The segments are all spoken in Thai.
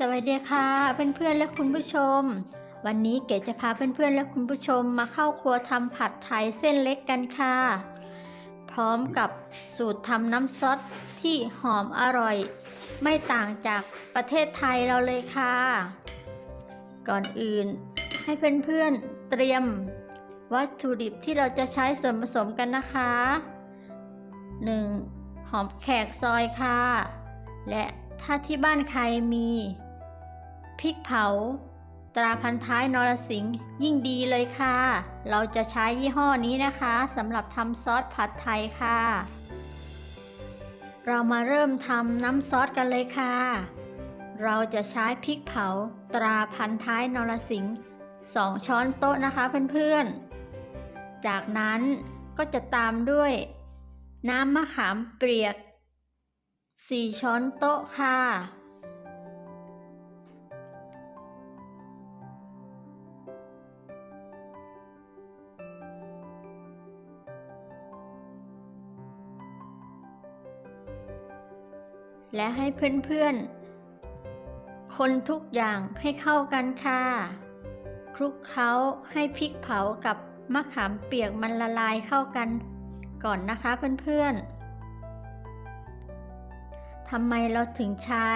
สวัสดีค่ะเพื่อนๆและคุณผู้ชม วันนี้เก๋จะพาเพื่อนๆและคุณผู้ชมมาเข้าครัวทำผัดไทยเส้นเล็กกันค่ะ พร้อมกับสูตรทำน้ำซอสที่หอมอร่อย ไม่ต่างจากประเทศไทยเราเลยค่ะ ก่อนอื่นให้เพื่อนๆเตรียม วัตถุดิบที่เราจะใช้ส่วนผสมกันนะคะ 1. หอมแขกซอยค่ะ และถ้าที่บ้านใครมี พริกเผา ตราพันท้ายนรสิงห์ยิ่งดีเลยค่ะ เราจะใช้ยี่ห้อนี้นะคะสำหรับทำซอสผัดไทยค่ะ เรามาเริ่มทำน้ำซอสกันเลยค่ะ เราจะใช้พริกเผา ตราพันท้ายนรสิงห์2ช้อนโต๊ะนะคะเพื่อนๆ จากนั้นก็จะตามด้วย น้ำมะขามเปียก 4 ช้อนโต๊ะค่ะ และให้เพื่อนๆ คนทุกอย่างให้เข้ากันค่ะ คลุกเคล้าให้พริกเผากับมะขามเปียกมันละลายเข้ากันก่อนนะคะเพื่อนๆทำไมเราถึงใช้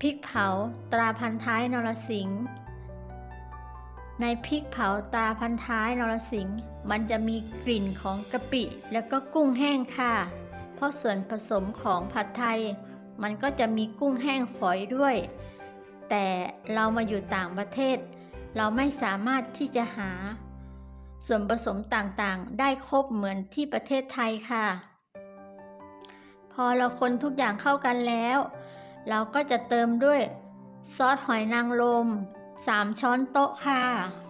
พริกเผาตราพันท้ายนรสิงห์ในพริกเผาตราพันท้ายนรสิงห์มันจะมีกลิ่นของกะปิ แล้วก็กุ้งแห้งค่ะ เพราะส่วนผสมของผัดไทย มันก็จะมีกุ้งแห้งฝอยด้วย แต่เรามาอยู่ต่างประเทศ เราไม่สามารถที่จะหา ส่วนผสมต่างๆ ได้ครบเหมือนที่ประเทศไทยค่ะ พอเราคนทุกอย่างเข้ากันแล้ว เราก็จะเติมด้วยซอสหอยนางรม3 ช้อนโต๊ะค่ะแ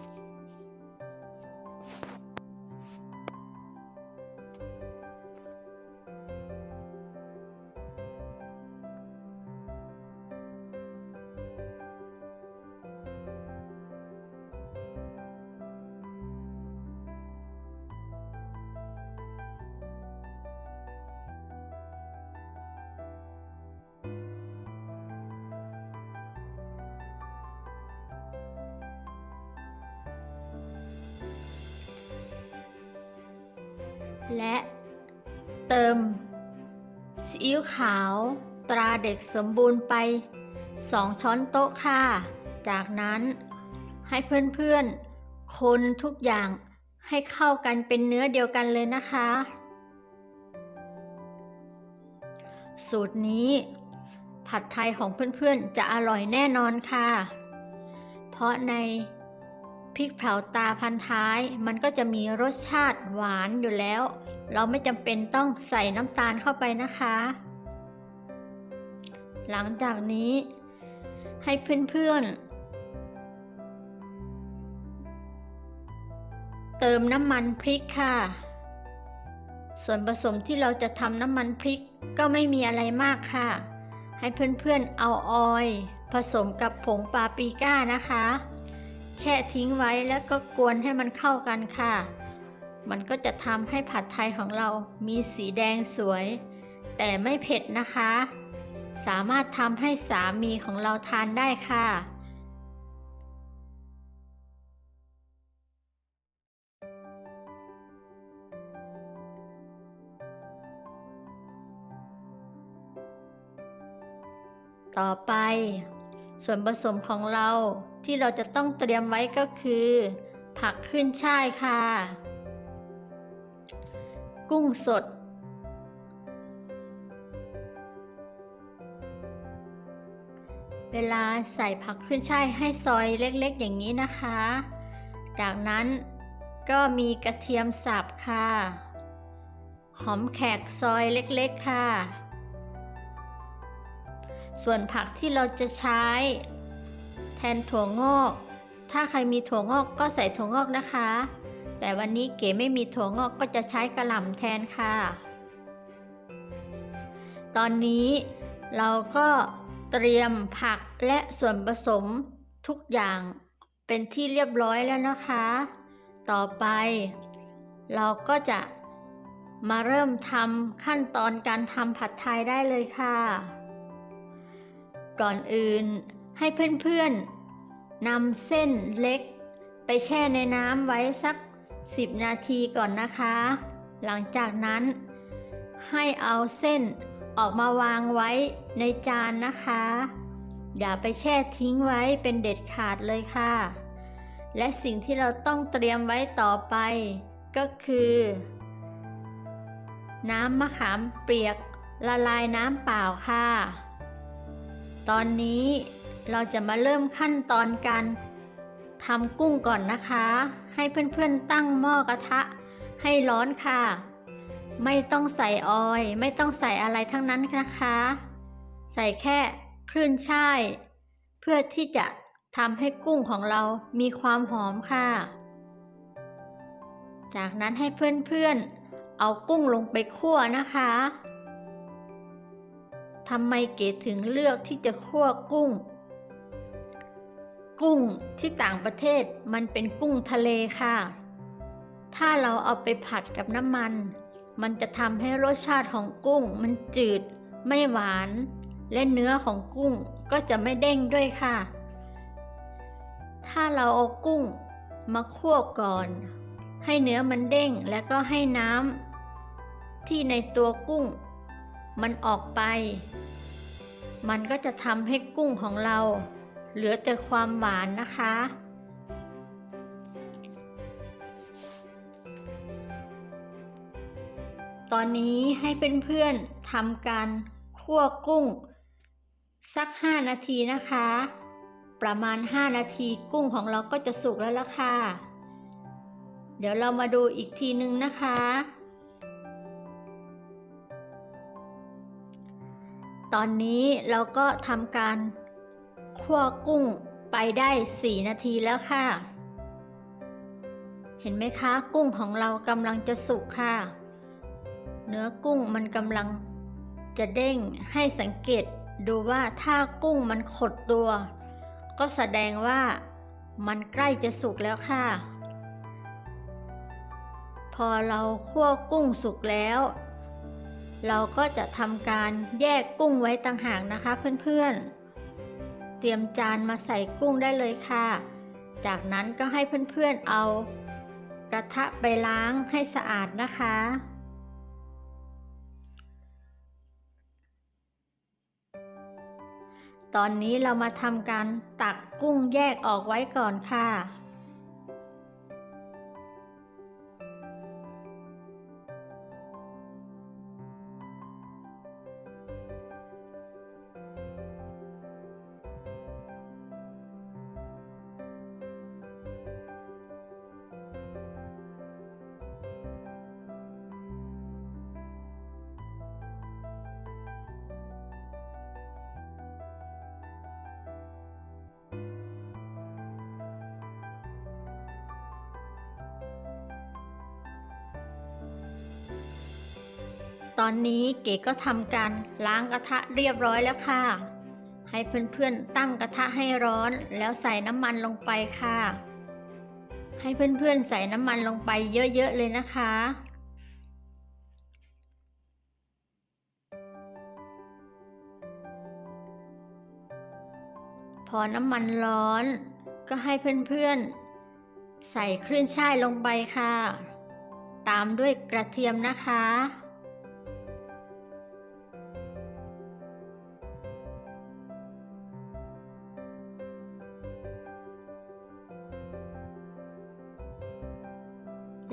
ละาว ตราเด็กสมบูรณ์ไป 2 ช้อนโต๊ะค่ะ จากนั้นให้เพื่อนๆ คนทุกอย่างให้เข้ากันเป็นเนื้อเดียวกันเลยนะคะ สูตรนี้ ผัดไทยของเพื่อนๆ จะอร่อยแน่นอนค่ะ เพราะในพริกเผาตาพันท้าย มันก็จะมีรสชาติหวานอยู่แล้ว เราไม่จำเป็นต้องใส่น้ำตาลเข้าไปนะคะ หลังจากนี้ให้เพื่อนๆ เติมน้ำมันพริกค่ะ ส่วนผสมที่เราจะทำน้ำมันพริกก็ไม่มีอะไรมากค่ะ ให้เพื่อนๆ เอาออยล์ผสมกับผงปาปริก้านะคะแช่ทิ้งไว้แล้วก็กวนให้มันเข้ากันค่ะ มันก็จะทำให้ผัดไทยของเรามีสีแดงสวย แต่ไม่เผ็ดนะคะ สามารถทำให้สามีของเราทานได้ค่ะ ต่อไป ส่วนผสมของเราที่เราจะต้องเตรียมไว้ก็คือ ผักขึ้นช่ายค่ะ กุ้งสด เวลาใส่ผักขึ้นช่ายให้ซอยเล็กๆอย่างนี้นะคะ จากนั้นก็มีกระเทียมสับค่ะ หอมแขกซอยเล็กๆค่ะ ส่วนผักที่เราจะใช้ แทนถั่วงอก ถ้าใครมีถั่วงอกก็ใส่ถั่วงอกนะคะ แต่วันนี้เก๋ไม่มีถั่วงอกก็จะใช้กระหล่ำแทนค่ะ ตอนนี้เราก็ เตรียมผักและส่วนผสมทุกอย่างเป็นที่เรียบร้อยแล้วนะคะ ต่อไป เราก็จะมาเริ่มทำขั้นตอนการทำผัดไทยได้เลยค่ะ ก่อนอื่นให้เพื่อนๆนำเส้นเล็ก ไปแช่ในน้ำไว้สัก 10 นาทีก่อนนะคะ หลังจากนั้นให้เอาเส้น ออกมาวางไว้ในจานนะคะ อย่าไปแช่ทิ้งไว้เป็นเด็ดขาดเลยค่ะ และสิ่งที่เราต้องเตรียมไว้ต่อไป ก็คือ น้ำมะขามเปียกละลายน้ำเปล่าค่ะ ตอนนี้เราจะมาเริ่มขั้นตอนการทำกุ้งก่อนนะคะ ให้เพื่อนๆตั้งหม้อกระทะให้ร้อนค่ะ ไม่ต้องใส่ออยล์ไม่ต้องใส่อะไรทั้งนั้นนะคะ ใส่แค่คลื่นช่ายเพื่อที่จะทำให้กุ้งของเรามีความหอมค่ะ จากนั้นให้เพื่อนๆ เอากุ้งลงไปคั่วนะคะทำไมเก๋ถึงเลือกที่จะคั่วกุ้ง กุ้งที่ต่างประเทศมันเป็นกุ้งทะเลค่ะ ถ้าเราเอาไปผัดกับน้ำมัน มันจะทำให้รสชาติของกุ้ง มันจืด ไม่หวาน และเนื้อของกุ้งก็จะไม่เด้งด้วยค่ะ ถ้าเราเอากุ้งมาคั่วก่อน ให้เนื้อมันเด้งแล้วก็ให้น้ำที่ในตัวกุ้ง มันออกไป มันก็จะทำให้กุ้งของเรา เหลือแต่ความหวานนะคะ ตอนนี้ให้เพื่อนๆทำการคั่วกุ้ง สัก 5 นาทีนะคะ ประมาณ 5 นาทีกุ้งของเราก็จะสุกแล้วละค่ะ เดี๋ยวเรามาดูอีกทีนึงนะคะ ตอนนี้เราก็ทำการคั่วกุ้งไปได้ 4 นาทีแล้วค่ะ เห็นไหมคะ กุ้งของเรากำลังจะสุกค่ะ เนื้อกุ้งมันกำลังจะเด้งให้สังเกตดูว่าถ้ากุ้งมันขดตัว ก็แสดงว่ามันใกล้จะสุกแล้วค่ะ พอเราคั่วกุ้งสุกแล้ว เราก็จะทำการแยกกุ้งไว้ต่างหากนะคะเพื่อนๆ เตรียมจานมาใส่กุ้งได้เลยค่ะ จากนั้นก็ให้เพื่อนๆเอากระทะไปล้างให้สะอาดนะคะ ตอนนี้เรามาทำการตักกุ้งแยกออกไว้ก่อนค่ะ ตอนนี้เก๋ก็ทำการล้างกระทะเรียบร้อยแล้วค่ะ ให้เพื่อนๆตั้งกระทะให้ร้อนแล้วใส่น้ำมันลงไปค่ะ ให้เพื่อนๆใส่น้ำมันลงไปเยอะๆเลยนะคะพอน้ำมันร้อน ก็ให้เพื่อนๆ ใส่คลื่นช่ายลงไปค่ะ ตามด้วยกระเทียมนะคะ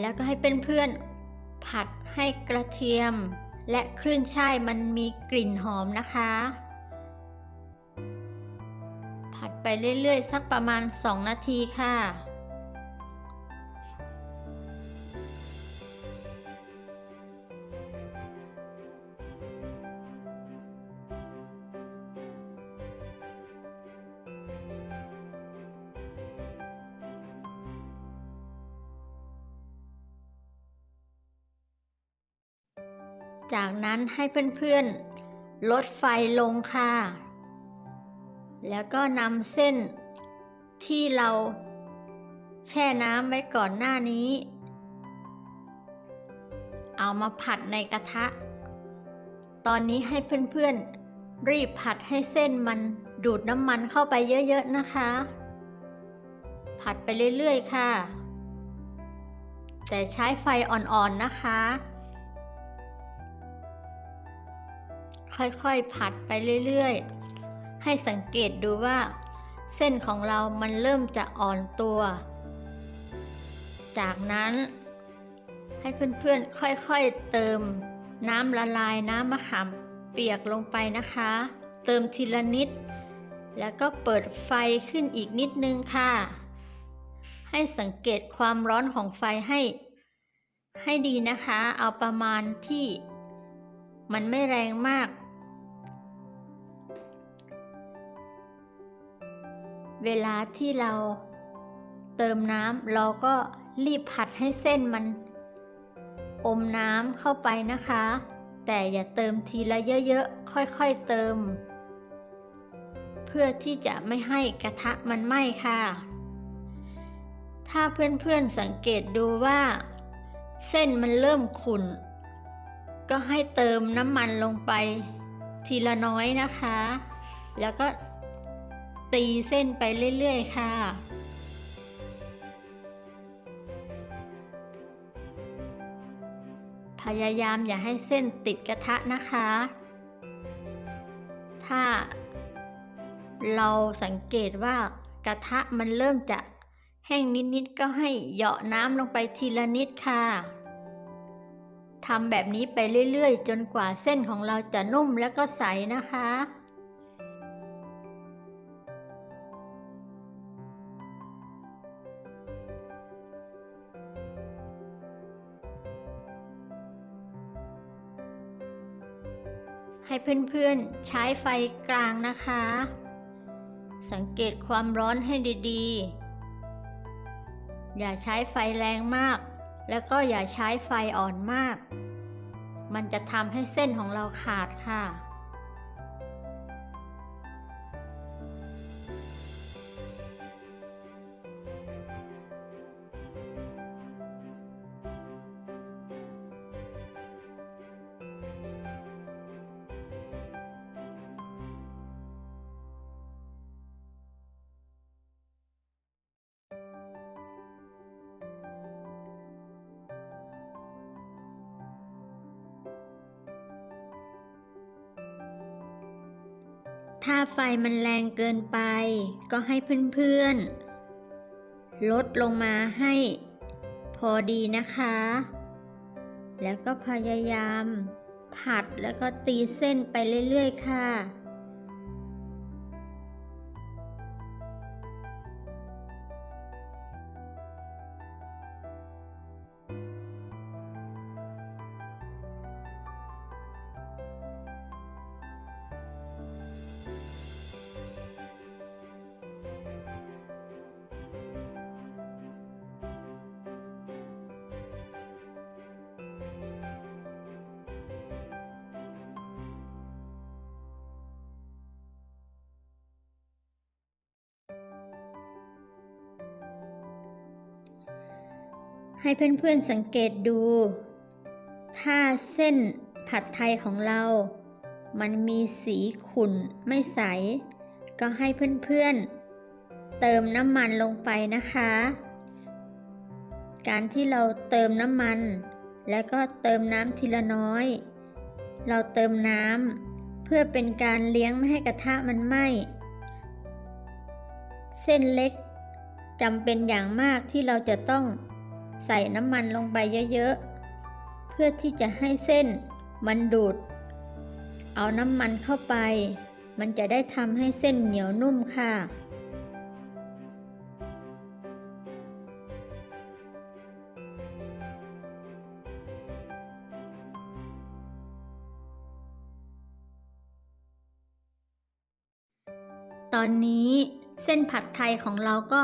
แล้วก็ให้เพื่อนๆผัดให้กระเทียม และคลื่นช่ายมันมีกลิ่นหอมนะคะ ผัดไปเรื่อยๆ สักประมาณ 2 นาทีค่ะ จากนั้นให้เพื่อนๆ ลดไฟลงค่ะ แล้วก็นำเส้นที่เราแช่น้ำไว้ก่อนหน้านี้ เอามาผัดในกระทะ ตอนนี้ให้เพื่อนๆ รีบผัดให้เส้นมันดูดน้ำมันเข้าไปเยอะๆนะคะ ผัดไปเรื่อยๆค่ะ แต่ใช้ไฟอ่อนๆนะคะ ค่อยๆ ผัดไปเรื่อยๆ ให้สังเกตดูว่า เส้นของเรามันเริ่มจะอ่อนตัว จากนั้น ให้เพื่อนๆ ค่อยๆ เติมน้ำละลายน้ำมะขามเปียกลงไปนะคะ เติมทีละนิด แล้วก็เปิดไฟขึ้นอีกนิดนึงค่ะ ให้สังเกตความร้อนของไฟให้ ให้ดีนะคะ เอาประมาณที่มันไม่แรงมาก เวลาที่เราเติมน้ำเราก็รีบผัดให้เส้นมัน อมน้ำเข้าไปนะคะ แต่อย่าเติมทีละเยอะๆ ค่อยๆเติม เพื่อที่จะไม่ให้กระทะมันไหม้ค่ะ ถ้าเพื่อนๆสังเกตดูว่า เส้นมันเริ่มขุ่น ก็ให้เติมน้ำมันลงไปทีละน้อยนะคะ แล้วก็ ตีเส้นไปเรื่อยๆ ค่ะ พยายามอย่าให้เส้นติดกระทะนะคะ ถ้าเราสังเกตว่ากระทะมันเริ่มจะแห้งนิดๆ ก็ให้เหยาะน้ำลงไปทีละนิดค่ะทำแบบนี้ไปเรื่อยๆ จนกว่าเส้นของเราจะนุ่มแล้วก็ใสนะคะ ให้เพื่อนๆใช้ไฟกลางนะคะ สังเกตความร้อนให้ดีๆ อย่าใช้ไฟแรงมาก แล้วก็อย่าใช้ไฟอ่อนมาก มันจะทำให้เส้นของเราขาดค่ะ ถ้าไฟมันแรงเกินไป ก็ให้เพื่อนๆ ลดลงมาให้พอดีนะคะ แล้วก็พยายาม ผัดแล้วก็ตีเส้นไปเรื่อยๆ ค่ะ ให้เพื่อนๆสังเกตดู ถ้าเส้นผัดไทยของเรา มันมีสีขุ่นไม่ใส ก็ให้เพื่อนๆ เติมน้ำมันลงไปนะคะ การที่เราเติมน้ำมัน แล้วก็เติมน้ำทีละน้อย เราเติมน้ำเพื่อเป็นการเลี้ยงไม่ให้กระทะมันไหม้ เส้นเล็กจำเป็นอย่างมากที่เราจะต้อง ใส่น้ำมันลงไปเยอะๆ เพื่อที่จะให้เส้นมันดูด เอาน้ำมันเข้าไป มันจะได้ทำให้เส้นเหนียวนุ่มค่ะ ตอนนี้เส้นผัดไทยของเราก็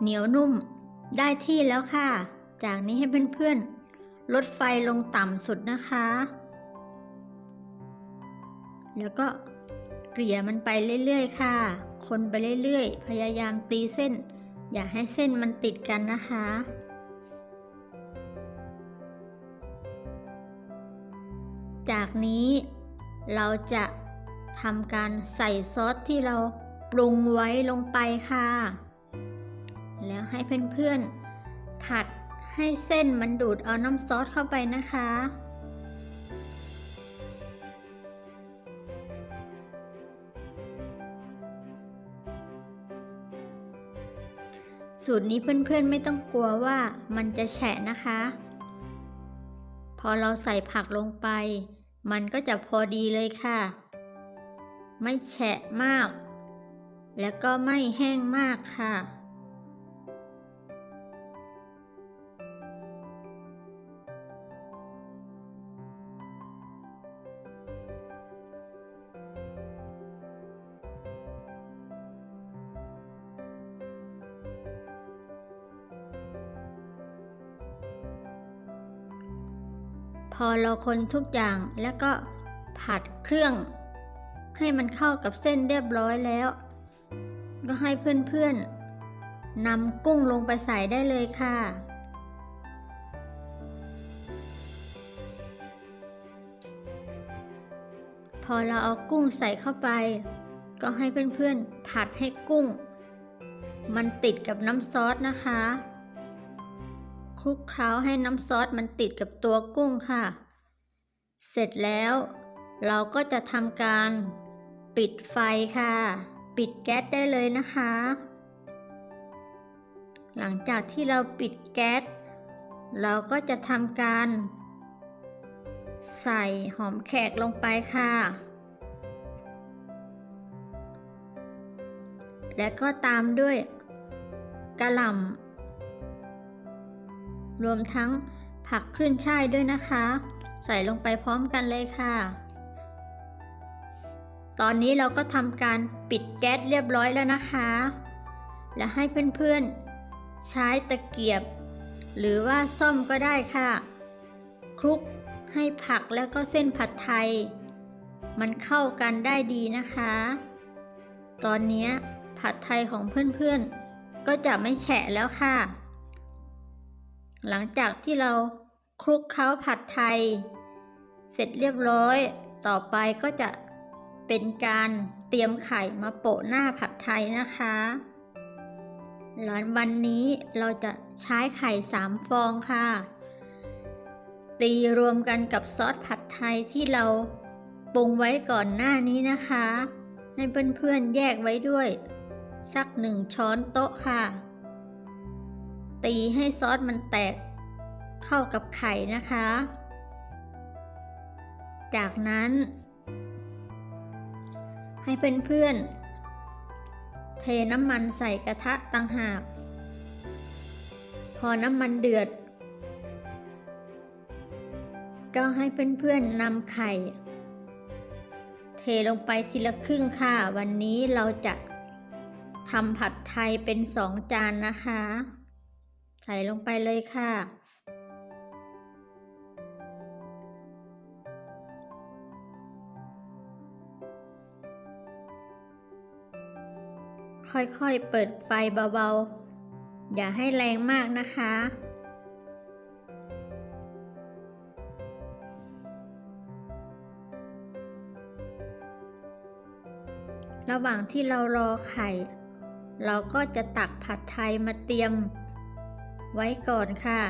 เหนียวนุ่ม ได้ที่แล้วค่ะ จากนี้ให้เพื่อนๆ ลดไฟลงต่ำสุดนะคะ แล้วก็เกลี่ยมันไปเรื่อยๆ ค่ะ คนไปเรื่อยๆ พยายามตีเส้น อย่าให้เส้นมันติดกันนะคะ จากนี้เราจะทำการใส่ซอสที่เราปรุงไว้ลงไปค่ะ แล้วให้เพื่อนๆ ผัดให้เส้นมันดูดเอาน้ำซอสเข้าไปนะคะ สูตรนี้เพื่อนๆไม่ต้องกลัวว่ามันจะแฉะนะคะ พอเราใส่ผักลงไป มันก็จะพอดีเลยค่ะ ไม่แฉะมาก แล้วก็ไม่แห้งมากค่ะ พอเราคนทุกอย่างแล้วก็ผัดเครื่อง ให้มันเข้ากับเส้นเรียบร้อยแล้ว ก็ให้เพื่อนๆนำกุ้งลงไปใส่ได้เลยค่ะ พอเราเอากุ้งใส่เข้าไป ก็ให้เพื่อนๆผัดให้กุ้ง มันติดกับน้ำซอสนะคะ ลุกเคล้าให้น้ำซอสมันติดกับตัวกุ้งค่ะ เสร็จแล้ว เราก็จะทำการปิดไฟค่ะ ปิดแก๊สได้เลยนะคะ หลังจากที่เราปิดแก๊สเราก็จะทำการ ใส่หอมแขกลงไปค่ะ และก็ตามด้วยกระหล่ำ รวมทั้งผักคลื่นช่ายด้วยนะคะ ใส่ลงไปพร้อมกันเลยค่ะ ตอนนี้เราก็ทำการปิดแก๊สเรียบร้อยแล้วนะคะ และให้เพื่อนๆ ใช้ตะเกียบ หรือว่าซ่อมก็ได้ค่ะ คลุกให้ผักแล้วก็เส้นผัดไทย มันเข้ากันได้ดีนะคะ ตอนนี้ผัดไทยของเพื่อนๆ ก็จะไม่แฉะแล้วค่ะ หลังจากที่เราคลุกเคล้าผัดไทย เสร็จเรียบร้อย ต่อไปก็จะเป็นการเตรียมไข่มาโปะหน้าผัดไทยนะคะหลังวันนี้เราจะใช้ไข่สามฟองค่ะ ตีรวมกันกับซอสผัดไทยที่เราปรุงไว้ก่อนหน้านี้นะคะ ให้เพื่อนๆแยกไว้ด้วย สักหนึ่งช้อนโต๊ะค่ะ ตีให้ซอสมันแตกเข้ากับไข่นะคะ จากนั้น ให้เพื่อนๆเทน้ำมันใส่กระทะต่างหาก พอน้ำมันเดือด ก็ให้เพื่อนๆนำไข่ เทลงไปทีละครึ่งค่ะ วันนี้เราจะทำผัดไทยเป็นสองจานนะคะ ใส่ลงไปเลยค่ะ ค่อยๆเปิดไฟเบาๆ อย่าให้แรงมากนะคะ ระหว่างที่เรารอไข่ เราก็จะตักผัดไทยมาเตรียม ไว้ก่อนค่ะ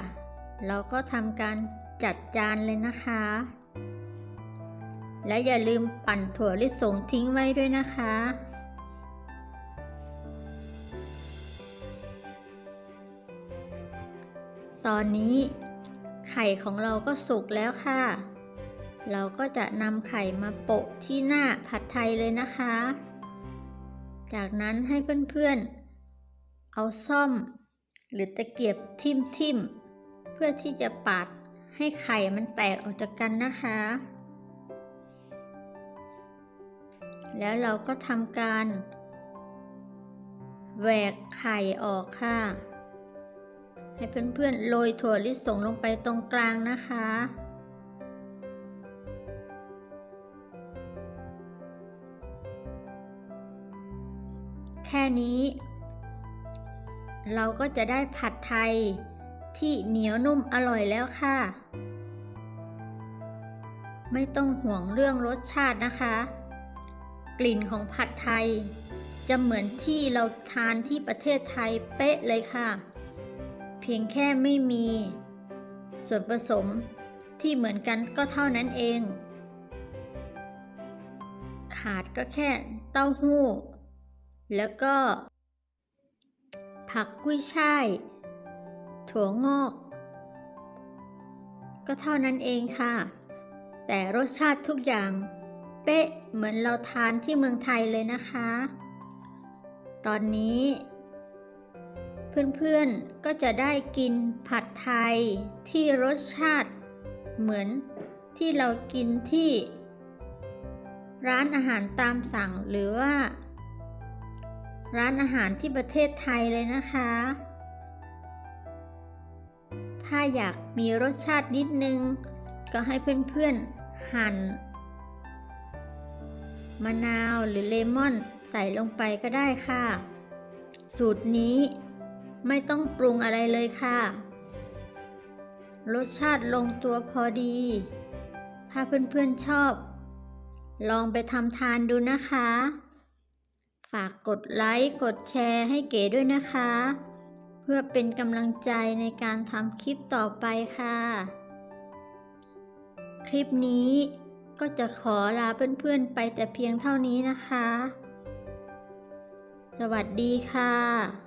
เราก็ทำการจัดจานเลยนะคะ และอย่าลืมปั่นถั่วลิสงทิ้งไว้ด้วยนะคะตอนนี้ไข่ของเราก็สุกแล้วค่ะ เราก็จะนำไข่มาโปะที่หน้าผัดไทยเลยนะคะ จากนั้นให้เพื่อนๆ เอาซ่อม หรือตะเกียบทิ่มทิมๆเพื่อที่จะปาดให้ไข่มันแตกออกจากกันนะคะ แล้วเราก็ทำการแหวกไข่ออกค่ะ ให้เพื่อนๆโรยถั่วลิสงลงไปตรงกลางนะคะ แค่นี้ เราก็จะได้ผัดไทย ที่เหนียวนุ่มอร่อยแล้วค่ะ ไม่ต้องห่วงเรื่องรสชาตินะคะ กลิ่นของผัดไทย จะเหมือนที่เราทานที่ประเทศไทยเป๊ะเลยค่ะ เพียงแค่ไม่มี ส่วนผสมที่เหมือนกันก็เท่านั้นเอง ขาดก็แค่เต้าหู้ แล้วก็ ผักกุ้ยช่าย ถั่วงอก ก็เท่านั้นเองค่ะ แต่รสชาติทุกอย่างเป๊ะเหมือนเราทานที่เมืองไทยเลยนะคะ ตอนนี้ เพื่อนๆก็จะได้กินผัดไทยที่รสชาติ เหมือนที่เรากินที่ ร้านอาหารตามสั่งหรือว่า ร้านอาหารที่ประเทศไทยเลยนะคะ ถ้าอยากมีรสชาตินิดนึง ก็ให้เพื่อนๆหั่นมะนาวหรือเลมอนใส่ลงไปก็ได้ค่ะ สูตรนี้ไม่ต้องปรุงอะไรเลยค่ะ รสชาติลงตัวพอดี ถ้าเพื่อนๆชอบ ลองไปทำทานดูนะคะ ฝากกดไลค์ กดแชร์ให้เก๋ด้วยนะคะ เพื่อเป็นกำลังใจในการทำคลิปต่อไปค่ะ คลิปนี้ก็จะขอลาเพื่อนๆไปแต่เพียงเท่านี้นะคะ สวัสดีค่ะ